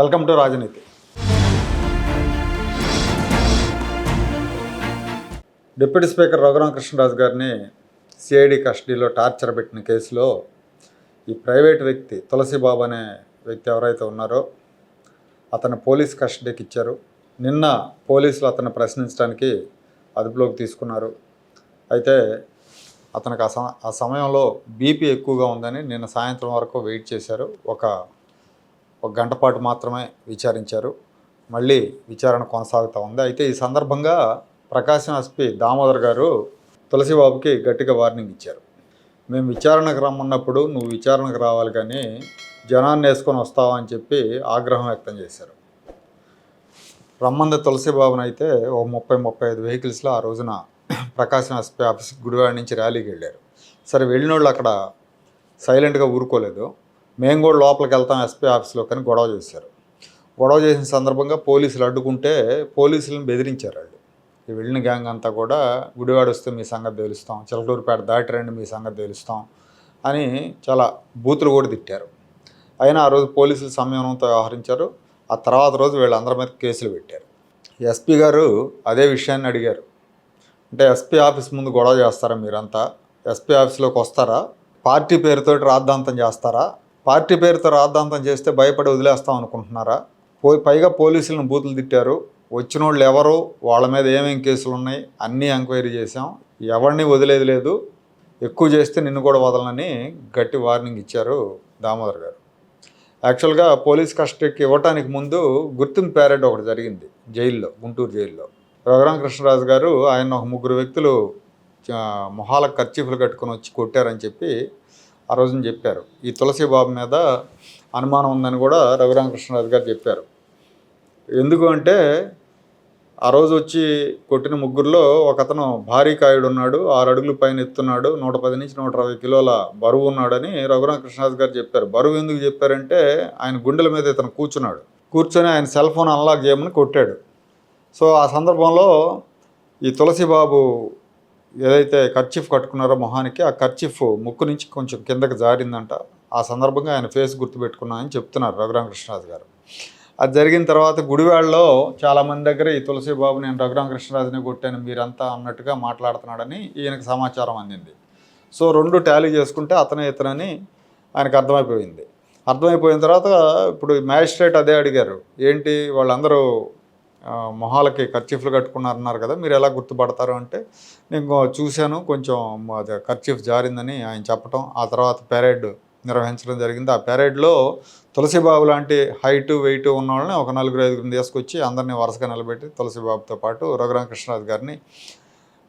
Welcome to Rajaneeti. Deputy speaker Raghuramakrishnaraju గారిని CID కస్టడీలో torture పెట్టిన కేసులో ఈ ప్రైవేట్ వ్యక్తి తులసిబాబు అనే వ్యక్తి ఎవరైతే ఉన్నారో అతను పోలీస్ కస్టడీకి ఇచ్చారు. నిన్న పోలీసులు అతన్ని ప్రశ్నించడానికి అదుపులోకి తీసుకున్నారు. అయితే అతనికి ఆ ఆ సమయంలో బీపీ ఎక్కువగా ఉందని నిన్న సాయంత్రం వరకు వెయిట్ చేశారు. ఒక ఒక గంట పాటు మాత్రమే విచారించారు. మళ్ళీ విచారణ కొనసాగుతూ ఉంది. అయితే ఈ సందర్భంగా ప్రకాశం ఎస్పీ దామోదర్ గారు తులసిబాబుకి గట్టిగా వార్నింగ్ ఇచ్చారు. మేము విచారణకు రమ్మన్నప్పుడు నువ్వు విచారణకు రావాలి కానీ జనాన్ని వేసుకొని వస్తావా అని చెప్పి ఆగ్రహం వ్యక్తం చేశారు. రమ్మంది తులసిబాబుని అయితే ఓ ముప్పై ముప్పై ఐదు వెహికల్స్లో ఆ రోజున ప్రకాశం ఎస్పీ ఆఫీస్ గుడివాడ నుంచి ర్యాలీకి వెళ్ళారు. సరే వెళ్ళిన వాళ్ళు అక్కడ సైలెంట్గా ఊరుకోలేదు. మేము కూడా లోపలికి వెళ్తాం ఎస్పీ ఆఫీస్లో కానీ గొడవ చేశారు. గొడవ చేసిన సందర్భంగా పోలీసులు అడ్డుకుంటే పోలీసులను బెదిరించారు వాళ్ళు. ఈ వెళ్ళిన గ్యాంగ్ అంతా కూడా గుడివాడ వస్తే మీ సంగతి తెలుస్తాం చిలటూరుపేట దాటి రండి మీ సంగతి తెలుస్తాం అని చాలా బూతులు కూడా తిట్టారు. అయినా ఆ రోజు పోలీసులు సంయమనంతో వ్యవహరించారు. ఆ తర్వాత రోజు వీళ్ళందరి మీద కేసులు పెట్టారు. ఎస్పీ గారు అదే విషయాన్ని అడిగారు. అంటే ఎస్పీ ఆఫీస్ ముందు గొడవ చేస్తారా మీరంతా? ఎస్పీ ఆఫీస్లోకి వస్తారా? పార్టీ పేరుతో రాద్ధాంతం చేస్తారా? పార్టీ పేరుతో రాద్ధాంతం చేస్తే భయపడి వదిలేస్తాం అనుకుంటున్నారా? పో పైగా పోలీసులను బూతులు తిట్టారు. వచ్చిన వాళ్ళు ఎవరు? వాళ్ళ మీద ఏమేం కేసులు ఉన్నాయి? అన్నీ ఎంక్వైరీ చేసాం ఎవరిని వదిలేది లేదు. ఎక్కువ చేస్తే నిన్ను కూడా వదలనని గట్టి వార్నింగ్ ఇచ్చారు దామోదర్ గారు. యాక్చువల్గా పోలీస్ కస్టడీకి ఇవ్వటానికి ముందు గుర్తింపు ప్యారెడ్ ఒకటి జరిగింది జైల్లో గుంటూరు జైల్లో. రఘురామకృష్ణరాజు గారు ఆయన ఒక ముగ్గురు వ్యక్తులు మొహాల మొహాలకు ఖర్చీఫ్లు కట్టుకొని వచ్చి కొట్టారని చెప్పి ఆ రోజున చెప్పారు. ఈ తులసి బాబు మీద అనుమానం ఉందని కూడా రఘురామకృష్ణరాజు గారు చెప్పారు. ఎందుకు అంటే ఆ రోజు వచ్చి కొట్టిన ముగ్గురులో ఒక అతను భారీ కాయుడు ఉన్నాడు ఆరు అడుగులు పైన ఎత్తున్నాడు నూట పది నుంచి నూట ఇరవై కిలోల బరువు ఉన్నాడని రఘురామకృష్ణరాజు గారు చెప్పారు. బరువు ఎందుకు చెప్పారంటే ఆయన గుండెల మీద ఇతను కూర్చున్నాడు. కూర్చొని ఆయన సెల్ ఫోన్ అన్లాక్ చేయమని కొట్టాడు. సో ఆ సందర్భంలో ఈ తులసి బాబు ఏదైతే కర్చీఫ్ కట్టుకున్నారో మొహానికి ఆ కర్చీఫ్ ముక్కు నుంచి కొంచెం కిందకి జారిందంట. ఆ సందర్భంగా ఆయన ఫేస్ గుర్తుపెట్టుకున్నా అని చెప్తున్నారు రఘురామకృష్ణరాజు గారు. అది జరిగిన తర్వాత గుడివాడలో చాలామంది దగ్గర ఈ తులసి బాబు నేను రఘురామకృష్ణరాజుని కొట్టాను మీరంతా అన్నట్టుగా మాట్లాడుతున్నాడని ఈయనకు సమాచారం అందింది. సో రెండు టాలీ చేసుకుంటే అతనే ఇతనని ఆయనకు అర్థమైపోయింది. అర్థమైపోయిన తర్వాత ఇప్పుడు మ్యాజిస్ట్రేట్ అదే అడిగారు ఏంటి వాళ్ళందరూ మొహాలకి కర్చీఫ్లు కట్టుకున్నారన్నారు కదా మీరు ఎలా గుర్తుపడతారు అంటే నేను చూశాను కొంచెం అది కర్చీఫ్ జారిందని ఆయన చెప్పటం ఆ తర్వాత పెరేడ్ నిర్వహించడం జరిగింది. ఆ పెరేడ్లో తులసిబాబు లాంటి హైటు వెయిట్ ఉన్న వాళ్ళని ఒక నలుగురు ఐదుగురిని తీసుకొచ్చి అందరినీ వరుసగా నిలబెట్టి తులసిబాబుతో పాటు రఘురామకృష్ణరాజు గారిని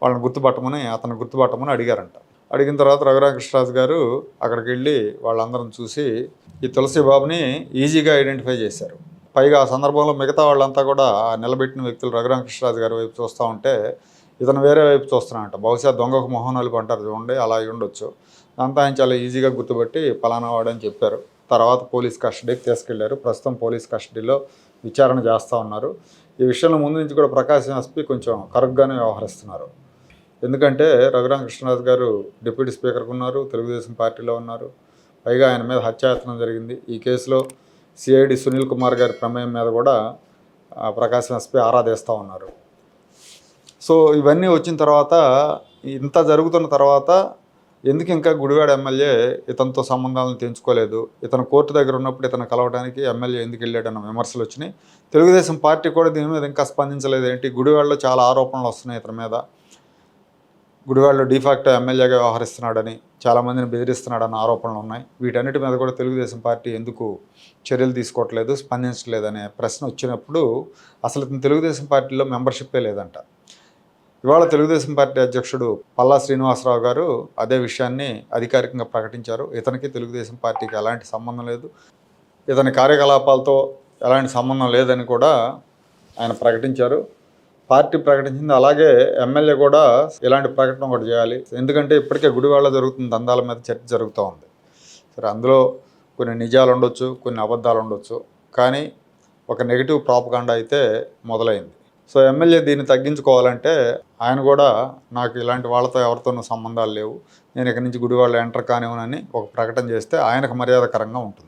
వాళ్ళని గుర్తుపట్టమని అతను గుర్తుపట్టమని అడిగారంట. అడిగిన తర్వాత రఘురామకృష్ణరాజు గారు అక్కడికి వెళ్ళి వాళ్ళందరం చూసి ఈ తులసి బాబుని ఈజీగా ఐడెంటిఫై చేశారు. పైగా ఆ సందర్భంలో మిగతా వాళ్ళంతా కూడా నిలబెట్టిన వ్యక్తులు రఘురామకృష్ణరాజు గారి వైపు చూస్తూ ఉంటే ఇతను వేరే వైపు చూస్తున్నాడంట. బహుశా దొంగకు మొహం నలుపు అంటారు. చూడండి అలా అయి ఉండొచ్చు. అంతా ఆయన చాలా ఈజీగా గుర్తుపెట్టి పలానా వాడని చెప్పారు. తర్వాత పోలీస్ కస్టడీకి తీసుకెళ్ళారు. ప్రస్తుతం పోలీస్ కస్టడీలో విచారణ చేస్తూ ఉన్నారు. ఈ విషయంలో ముందు నుంచి కూడా ప్రకాశం ఎస్పీ కొంచెం కరుగ్గానే వ్యవహరిస్తున్నారు. ఎందుకంటే రఘురామకృష్ణరాజు గారు డిప్యూటీ స్పీకర్కు ఉన్నారు తెలుగుదేశం పార్టీలో ఉన్నారు. పైగా ఆయన మీద హత్యాయత్నం జరిగింది. ఈ కేసులో సిఐడి సునీల్ కుమార్ గారి ప్రమేయం మీద కూడా ప్రకాశం ఎస్పీ ఆరాధిస్తూ ఉన్నారు. సో ఇవన్నీ వచ్చిన తర్వాత ఇంత జరుగుతున్న తర్వాత ఎందుకు ఇంకా గుడివాడ ఎమ్మెల్యే ఇతనితో సంబంధాలను తెంచుకోలేదు? ఇతను కోర్టు దగ్గర ఉన్నప్పుడు ఇతను కలవడానికి ఎమ్మెల్యే ఎందుకు వెళ్ళాడన్న విమర్శలు వచ్చినాయి. తెలుగుదేశం పార్టీ కూడా దీని మీద ఇంకా స్పందించలేదు. ఏంటి? గుడివాడలో చాలా ఆరోపణలు వస్తున్నాయి ఇతని మీద. గుడివాడలో డిఫాక్టో ఎమ్మెల్యేగా వ్యవహరిస్తున్నాడని చాలామందిని బెదిరిస్తున్నాడన్న ఆరోపణలు ఉన్నాయి. వీటన్నిటి మీద కూడా తెలుగుదేశం పార్టీ ఎందుకు చర్యలు తీసుకోవట్లేదు స్పందించట్లేదనే ప్రశ్న వచ్చినప్పుడు అసలు ఇతను తెలుగుదేశం పార్టీలో మెంబర్షిప్పే లేదంట. ఇవాళ తెలుగుదేశం పార్టీ అధ్యక్షుడు పల్లా శ్రీనివాసరావు గారు అదే విషయాన్ని అధికారికంగా ప్రకటించారు. ఇతనికి తెలుగుదేశం పార్టీకి ఎలాంటి సంబంధం లేదు. ఇతని కార్యకలాపాలతో ఎలాంటి సంబంధం లేదని కూడా ఆయన ప్రకటించారు. పార్టీ ప్రకటించింది. అలాగే ఎమ్మెల్యే కూడా ఇలాంటి ప్రకటన ఒకటి చేయాలి. ఎందుకంటే ఇప్పటికే గుడివాళ్ళ జరుగుతున్న దందాల మీద చర్చ జరుగుతూ ఉంది. సరే అందులో కొన్ని నిజాలు ఉండొచ్చు కొన్ని అబద్ధాలు ఉండొచ్చు. కానీ ఒక నెగిటివ్ ప్రాపకాండ అయితే మొదలైంది. సో ఎమ్మెల్యే దీన్ని తగ్గించుకోవాలంటే ఆయన కూడా నాకు ఇలాంటి వాళ్ళతో ఎవరితోనూ సంబంధాలు లేవు. నేను ఇక్కడి నుంచి గుడివాళ్ళు ఎంటర్ కానివ్వనని ఒక ప్రకటన చేస్తే ఆయనకు మర్యాదకరంగా ఉంటుంది.